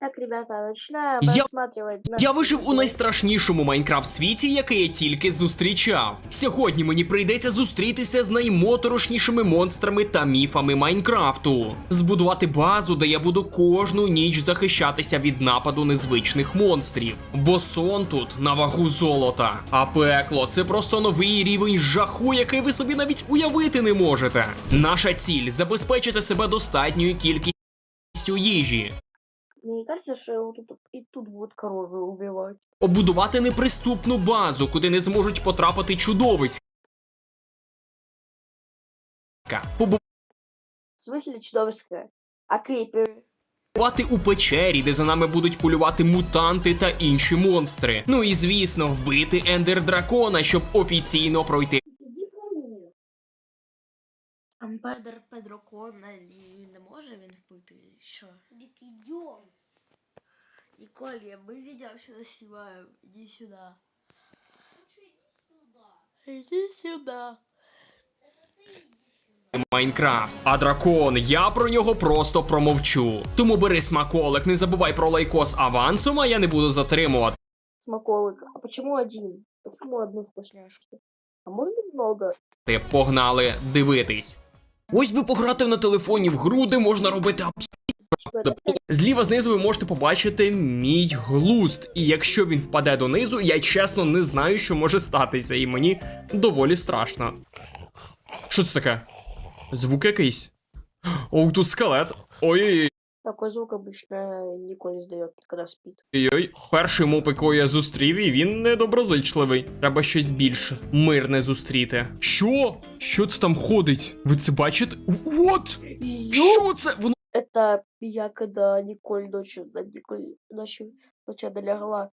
Так, ребята, начинаем Я- Я вижив у найстрашнішому Майнкрафт світі, який я тільки зустрічав. Сьогодні мені прийдеться зустрітися з наймоторошнішими монстрами та міфами Майнкрафту, збудувати базу, де я буду кожну ніч захищатися від нападу незвичних монстрів. Бо сон тут на вагу золота. А пекло це просто новий рівень жаху, який ви собі навіть уявити не можете. Наша ціль забезпечити себе достатньою кількістю їжі. Мне не кажется, что его тут и тут будут коровы убивать. Побудувати неприступну базу, куди не зможуть потрапити чудовиська. В смысле чудовищное? А криперы? Побувати у печері, де за нами будуть полювати мутанти та інші монстри. Ну і звісно, вбити ендер дракона, щоб офіційно пройти Амбедер Педрокона і не може він вбити? Що? Дик, идем. Ніколі, ми відео сюди знімаємо. Іди сюди. Лучше иди сюда. Іди сюди. Майнкрафт. А дракон, я про нього просто промовчу. Тому бери смаколик, не забувай про лайкос авансом, а я не буду затримувати. Смаколик. А почему один? Почему одну вкусняшку? А может быть много? Погнали дивитись. Ось би пограти на телефоні в гру, де можна робити? Зліва знизу ви можете побачити мій глуст. І якщо він впаде донизу, я чесно не знаю, що може статися, і мені доволі страшно. Що це таке? Звук якийсь. О, тут скелет. Ой-ой-ой. Такой звук обычно Николь здає, когда спит. Ой, перший моп, якого я зустрів, і він недоброзичливий. Треба щось більш мирне зустріти. Що? Що це там ходить? Ви це бачите? От! Що це? Воно Это я, когда Николь ночью, на Николь ночью, ночью долягла.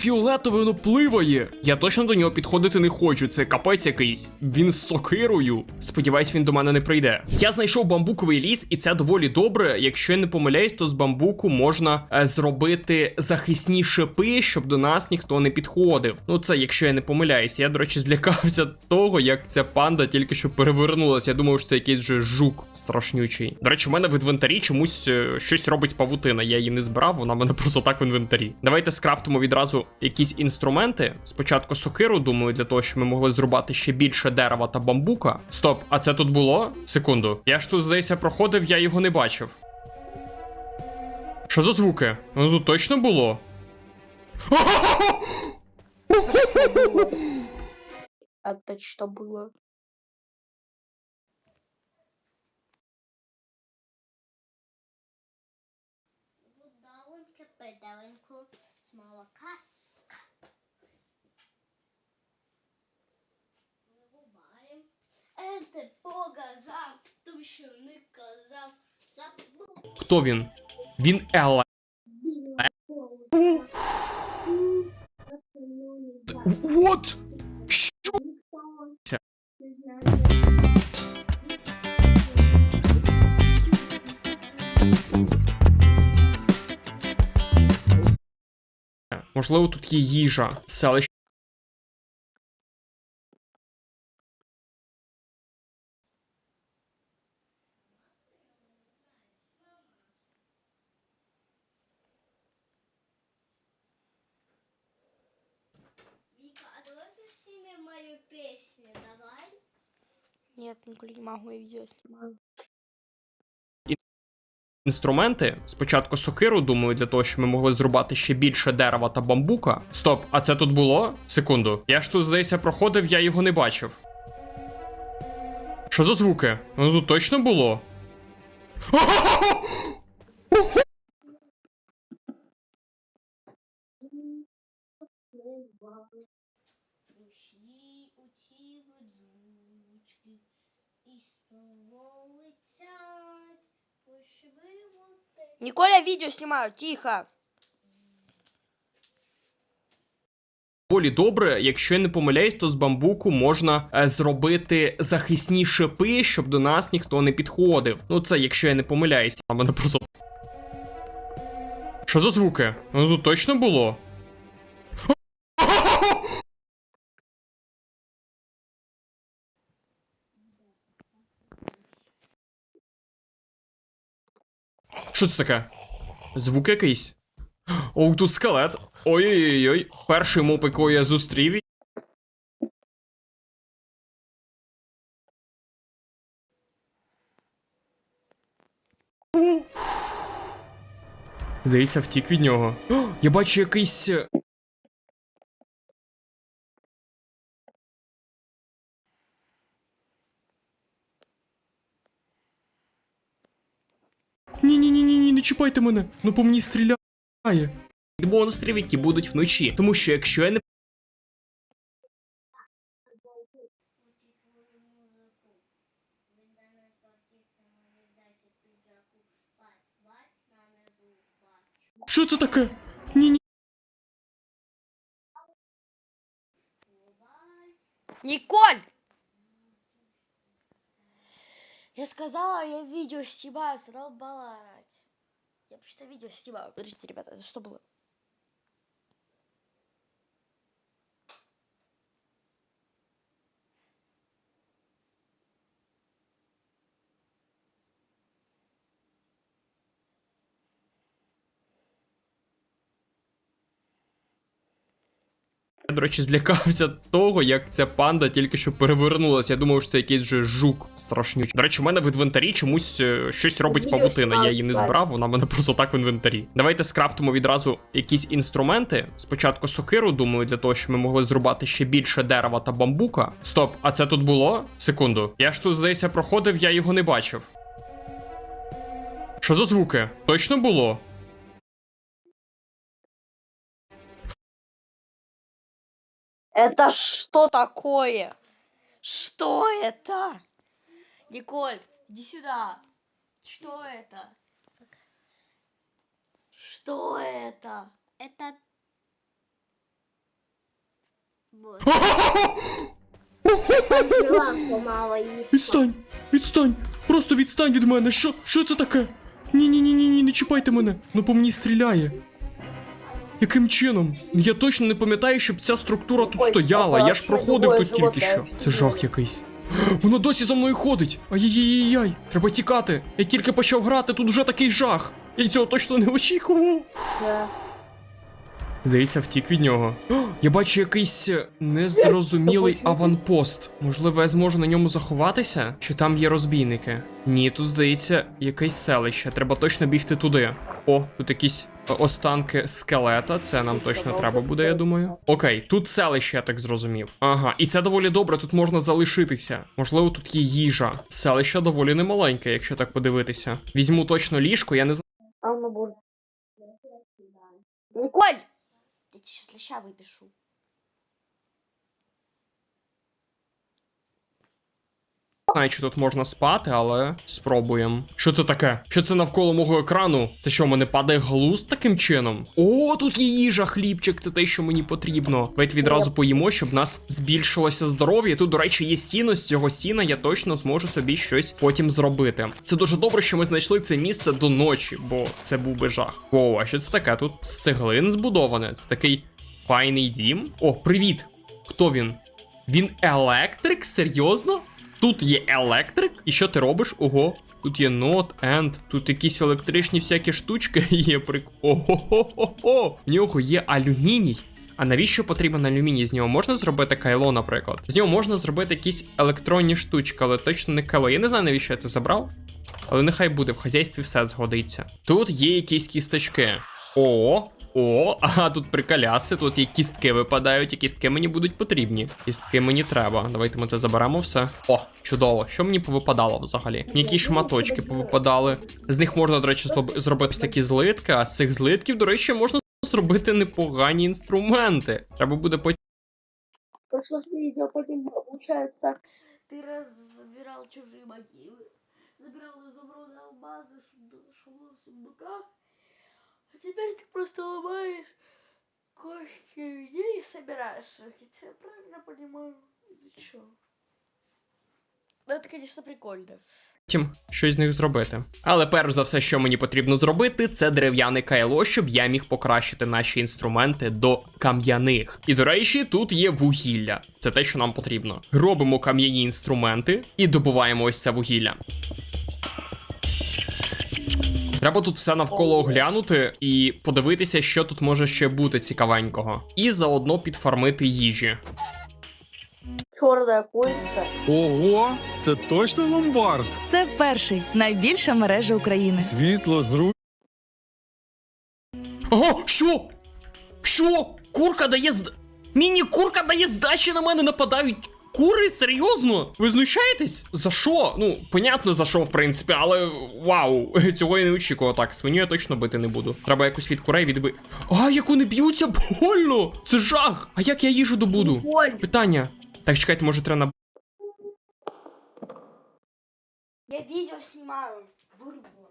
Фіолетове, воно пливає. Я точно до нього підходити не хочу. Це капець якийсь. Він з сокирою. Сподіваюсь, він до мене не прийде. Я знайшов бамбуковий ліс, і це доволі добре. Якщо я не помиляюсь, то з бамбуку можна е, зробити захисні шипи, щоб до нас ніхто не підходив. Ну це якщо я не помиляюсь. Я, до речі, злякався того, як ця панда тільки що перевернулася. Я думав, що це якийсь же жук страшнючий. До речі, у мене в інвентарі чомусь е, щось робить павутина. Я її не збирав, вона в мене просто так в інвентарі. Давайте скрафтимо відразу якісь інструменти. Спочатку сокиру, думаю, для того, щоб ми могли зрубати ще більше дерева та бамбука. Стоп, а це тут було? Секунду. Я ж тут, здається, проходив, я його не бачив. Що за звуки? Ну тут точно було? Это что было? Гудалинка, педалинку, смола каска. Вирубаємо. Енте показав, ту, що не казав. Забув. Хто він? Він Елла. What? Можливо, тут є їжа. Селище. А давай заснімемо мою пісню, давай. Нет, Ніколі, не можу я відео знімаю. Інструменти. Спочатку сокиру, думаю, для того, щоб ми могли зрубати ще більше дерева та бамбука. Стоп, а це тут було? Секунду. Я ж тут, здається, проходив, я його не бачив. Що за звуки? Ну тут точно було? І знову летять, видео снимаю. Ніколя, відео знімаю, тихо. Полі добре, якщо я не помиляюсь, то з бамбуку можна е, зробити захисні шипи, щоб до нас ніхто не підходив. Ну це якщо я не помиляюсь, а мене просто. Що за звуки? Ну тут точно було? Що це таке? Звук якийсь. О, тут скелет. Ой-ой-ой. Перший моп, якого я зустрів. Здається, втік від нього. О, я бачу якийсь. не чіпайте мене. Ну по мені стріляє. Монстрів, які будуть вночі. Тому що якщо я не Що це таке? Ні-ні. Николь! Я сказала, я видео снимаю, задолбала орать. Я вообще-то видео Спасибо. Подождите, ребята, это что было? Я, до речі, злякався того, як ця панда тільки що перевернулася. Я думав, що це якийсь же жук страшнючий. До речі, у мене в інвентарі чомусь е, щось робить павутина. Я її не збирав, вона в мене просто так в інвентарі. Давайте скрафтимо відразу якісь інструменти. Спочатку сокиру, думаю, для того, щоб ми могли зрубати ще більше дерева та бамбука. Стоп, а це тут було? Секунду. Я ж тут, здається, проходив, я його не бачив. Що за звуки? Точно було? Это что такое? Что это? Николь, иди сюда. Что это? Что это? Это... Вот. Лампу мало їсти. Відстань! Відстань! Просто відстань від мене! Що? Що це таке? Ні, ні, ні, ні, ні, не чіпайте мене. Ну по мені стріляє. Яким чином? Я точно не пам'ятаю, щоб ця структура тут Ой, стояла. Я ж проходив тут тільки що. Це жах якийсь. Воно досі за мною ходить. Ай-яй-яй-яй. Треба тікати. Я тільки почав грати, тут вже такий жах. Я цього точно не очікував. Здається, втік від нього. О, я бачу якийсь е, незрозумілий аванпост. Можливо, я зможу на ньому заховатися? Чи там є розбійники? Ні, тут здається якесь селище. Треба точно бігти туди. О, тут якісь е, останки скелета. Це нам точно треба буде, я думаю. Окей, тут селище, я так зрозумів. Ага, і це доволі добре, тут можна залишитися. Можливо, тут є їжа. Селище доволі немаленьке, якщо так подивитися. Візьму точно ліжко, я не знаю. Николь! Я тебе сейчас леща выпишу. Знаю, чи тут можна спати, але спробуємо. Що це таке? Що це навколо мого екрану? Це що, в мене падає глузд таким чином? О, тут є їжа, хлібчик, це те, що мені потрібно. Давайте відразу поїмо, щоб нас збільшилося здоров'я. Тут, до речі, є сіно. З цього сіна я точно зможу собі щось потім зробити. Це дуже добре, що ми знайшли це місце до ночі, бо це був би жах. О, а що це таке? Тут з цеглин збудоване. Це такий файний дім. О, привіт! Хто він? Він електрик? Серйозно? Тут є електрик? І що ти робиш? Ого. Тут є not, and, тут якісь електричні всякі штучки є прик. Ого-го-го-го! В нього є алюміній. А навіщо потрібен алюміній? З нього можна зробити кайло, наприклад. З нього можна зробити якісь електронні штучки, але точно не кайло. Я не знаю, навіщо я це забрав. Але нехай буде, в хазяйстві все згодиться. Тут є якісь кісточки. О, о, ага, тут приколяси, тут є кістки випадають, і кістки мені будуть потрібні. Кістки мені треба. Давайте ми це заберемо все. О, чудово. Що мені повипадало взагалі? Мені якісь шматочки повипадали. З них можна, до речі, злоб- зробити ось такі злитки, а з цих злитків, до речі, можна зробити непогані інструменти. Треба буде потім. То, что с видео потом получается. Ты раз забирал чужие могилы, забирал изумруды, алмазы, сундук- шаблон в сундуках, а теперь ты просто ломаешь кости людей и собираешь их. Я тебя правильно понимаю? Или чё? Ну, это, конечно, прикольно. Потім щось з них зробити. Але перш за все, що мені потрібно зробити, це дерев'яне кайло, щоб я міг покращити наші інструменти до кам'яних. І до речі, тут є вугілля. Це те, що нам потрібно. Робимо кам'яні інструменти і добуваємо ось це вугілля. Треба тут все навколо оглянути і подивитися, що тут може ще бути цікавенького. І заодно підфармити їжі. Черная курица. Ого, це точно ломбард. Це перший найбільша мережа України. Світло, зру... Ого, що? Що? Курка дає зд... Міні-курка дає здачі на мене нападають. Кури, серйозно? Ви знущаєтесь? За що? Ну, понятно за що, в принципі, але вау, цього я не очікував. Так, свиню я точно бити не буду. Треба якусь від курей відби. А, як вони б'ються больно! Це жах! А як я їжу добуду? Боль. Питання. Так, чекайте, може треба на. Я видео снимаю. Вырубила.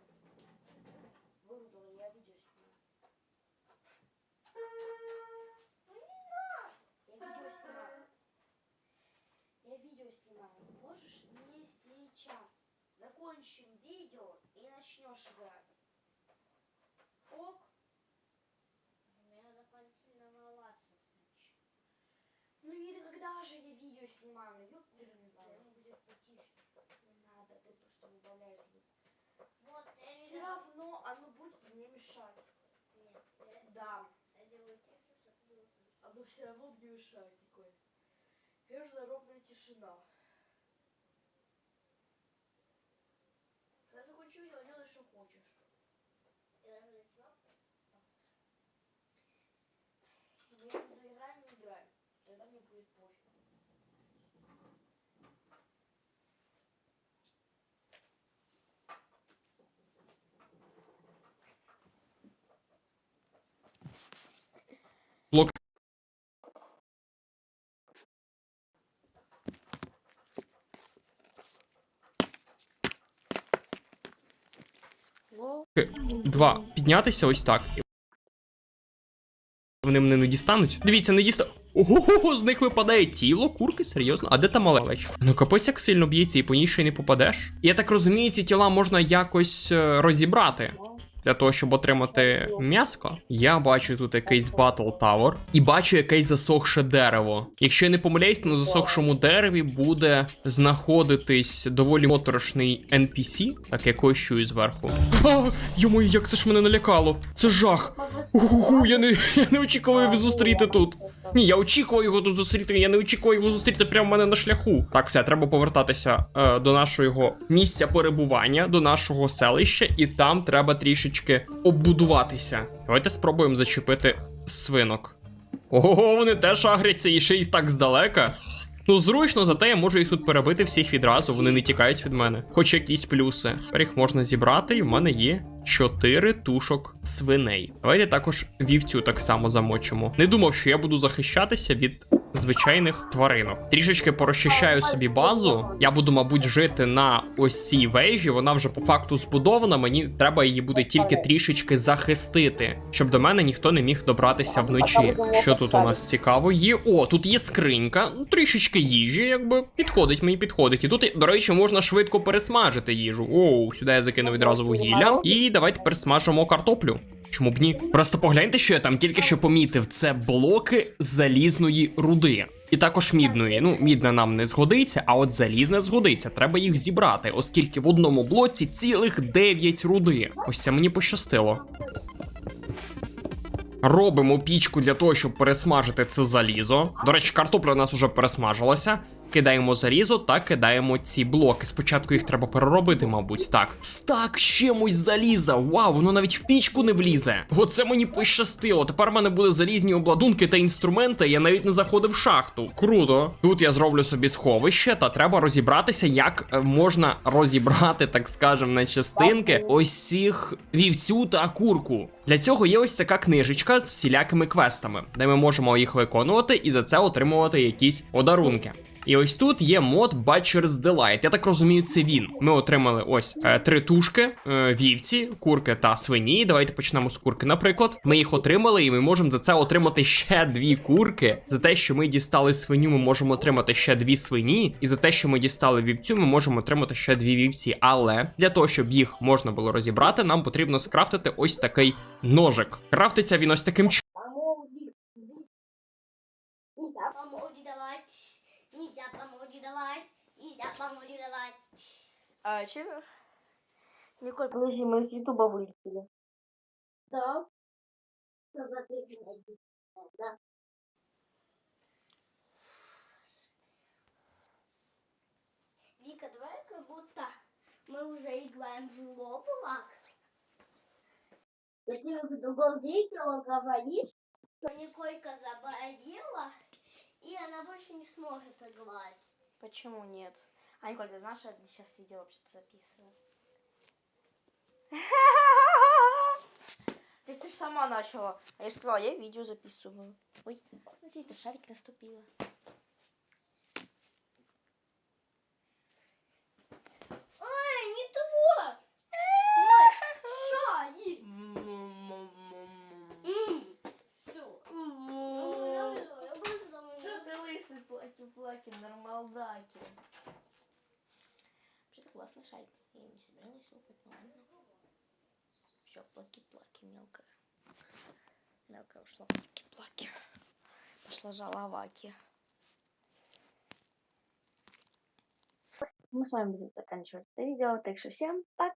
Закончим видео и начнешь играть? Ок? Мне надо пойти намываться сначала. Ну и когда же я видео снимаю? Ну, ёптерный зал. Он будет потише. Не надо, ты просто убавляешь звук. Вот, я не Все равно оно будет мне мешать. Нет, я, Да. я делаю тише, чтобы слышно. Оно все равно мне мешает такое. Международная тишина. Когда закончу видео, делай, что хочешь. Я даже не кнопку. Я буду играть, не играй. Тогда мне будет пофиг. Блок. Ну, Два. Піднятися ось так. Вони мене не дістануть. Дивіться, не діста. Ого, з них випадає тіло, курки, серйозно. А де та малевич? Ну капець як сильно б'ється і по ній ще й не попадеш. Я так розумію, ці тіла можна якось е, розібрати. Для того, щоб отримати м'яско, я бачу тут якийсь Battle Tower і бачу якесь засохше дерево. Якщо я не помиляюсь, то на засохшому дереві буде знаходитись доволі моторошний NPC, так якось чую зверху. А, йому, як це ж мене налякало? Це жах. Угу, я не, я не очікував зустріти тут. Ні, я очікував його тут зустріти, я не очікував його зустріти прямо в мене на шляху. Так, все, треба повертатися е, до нашого місця перебування, до нашого селища, і там треба трішечки оббудуватися. Давайте спробуємо зачепити свинок. Ого, вони теж агряться і ще й так здалека. Ну, зручно, зате я можу їх тут перебити всіх відразу, вони не тікають від мене. Хоч якісь плюси. Тепер їх можна зібрати, і в мене є 4 тушок свиней. Давайте також вівцю так само замочимо. Не думав, що я буду захищатися від звичайних тваринок. Трішечки порозчищаю собі базу. Я буду, мабуть, жити на ось вежі. Вона вже по факту збудована. Мені треба її буде тільки трішечки захистити, щоб до мене ніхто не міг добратися вночі. Що тут у нас цікаво? Є. О, тут є скринька, ну трішечки їжі, якби підходить мені підходить. І тут, до речі, можна швидко пересмажити їжу. Оу, сюди я закинув відразу вугілля. І давайте пересмажимо картоплю. Чому б ні? Просто погляньте, що я там тільки що помітив. Це блоки залізної руди. І також мідної. Ну, мідна нам не згодиться, а от залізна згодиться. Треба їх зібрати, оскільки в одному блоці цілих 9 руди. Ось це мені пощастило. Робимо пічку для того, щоб пересмажити це залізо. До речі, картопля у нас вже пересмажилася. Кидаємо залізо та кидаємо ці блоки. Спочатку їх треба переробити, мабуть. Так. Стак чимось заліза. Вау, воно навіть в пічку не влізе. Оце мені пощастило. Тепер в мене буде залізні обладунки та інструменти. Я навіть не заходив в шахту. Круто. Тут я зроблю собі сховище, та треба розібратися, як е, можна розібрати, так скажем, на частинки ось цих вівцю та курку. Для цього є ось така книжечка з всілякими квестами, де ми можемо їх виконувати і за це отримувати якісь подарунки. І ось тут є мод Butcher's Delight. Я так розумію, це він. Ми отримали ось е, три тушки, е, вівці, курки та свині. Давайте почнемо з курки, наприклад. Ми їх отримали, і ми можемо за це отримати ще дві курки. За те, що ми дістали свиню, ми можемо отримати ще дві свині. І за те, що ми дістали вівцю, ми можемо отримати ще дві вівці. Але для того, щоб їх можна було розібрати, нам потрібно скрафтити ось такий ножик. Крафтиться він ось таким чином. А че? Николь, подожди, мы из Ютуба вылетели. Да. Да. Вика, давай как будто мы уже играем в Roblox. И ты в другом видео говоришь, что Николька заболела, и она больше не сможет играть. Почему нет? А, Николь, ты знаешь, я сейчас видео вообще-то записываю. Так ты ж сама начала. А я же сказала, я видео записываю. Ой, смотри, шарик наступила. Ой, не того! Шарик! Все. Что ты лысый плаки-плаки, нормалдаки? Классный шарик. Я не собиралась лопать, но ладно. Все, плаки-плаки, мелкая. Мелкая ушла плаки-плаки. Пошла жаловаки. Мы с вами будем заканчивать это видео. Так что всем пока!